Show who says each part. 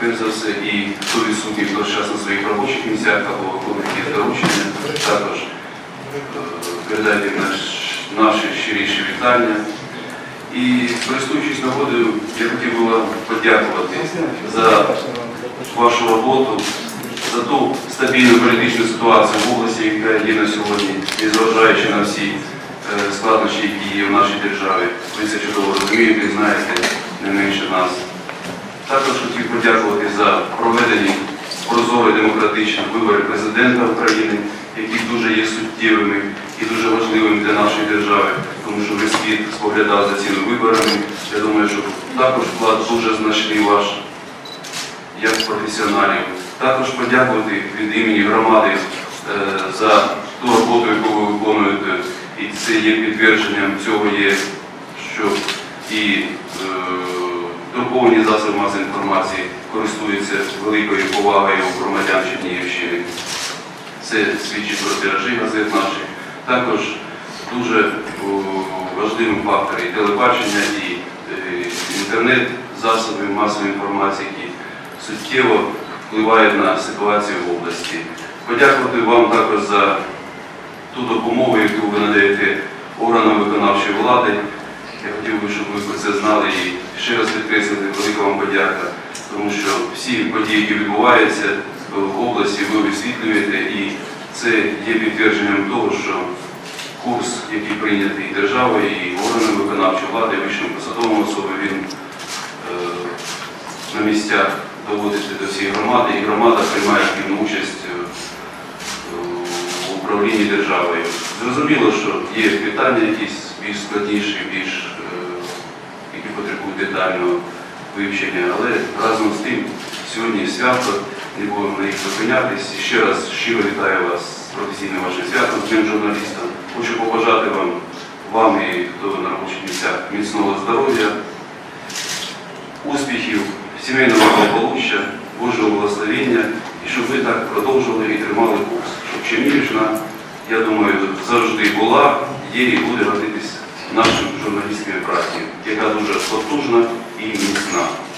Speaker 1: перш за все, і хто відсутній, хто зараз на своїх робочих місцях або виконує доручення, також е, передайте наш, наші щиріші вітання. І користуючись нагодою, я хотів би вам подякувати за вашу роботу, за ту стабільну політичну ситуацію в області, яка є на сьогодні, незважаючи на всі е, складнощі, які є в нашій державі. Ви це чудово розумієте знаєте не менше нас. Подякувати за проведені прозорі демократичні вибори президента України, які дуже є суттєвими і дуже важливими для нашої держави, тому що весь світ споглядав за цими виборами. Я думаю, що також вклад дуже значний ваш як професіоналів. Також подякувати від імені громади е, за ту роботу, яку ви виконуєте. І це є підтвердженням цього є, що і е, друковані засоби масової інформації користуються великою повагою громадян Чернігівщини. Це свідчить про тиражі газет наших. Також дуже важливим фактором і телебачення, і е, інтернет-засоби масової інформації, які суттєво впливають на ситуацію в області. Подякувати вам також за ту допомогу, яку ви надаєте органам виконавчої влади. Я хотів би, щоб ви про це знали і ще раз підкреслити велика вам подяка, тому що всі події, які відбуваються в області, ви висвітлюєте, і це є підтвердженням того, що курс, який прийнятий державою, і органами виконавчої влади, і вищими посадовими особами, він е, на місцях доводиться до всієї громади, і громада приймає активну участь е, в управлінні державою. Зрозуміло, що є питання якісь більш складніші, більш, е, які потребують детального вивчення, але разом з тим сьогодні свято, не будемо на їх зупинятись. Ще раз щиро вітаю вас з професійним вашим святом, з Днем журналіста. Хочу побажати вам, вам і хто на робочих місцях міцного здоров'я, успіхів, сімейного благополуччя, Божого благословення, і щоб ви так продовжували і тримали курс. Щоб Чернігівщина, я думаю, завжди була, є і буде гордитись нашою журналістською працею, яка дуже потужна і міцна.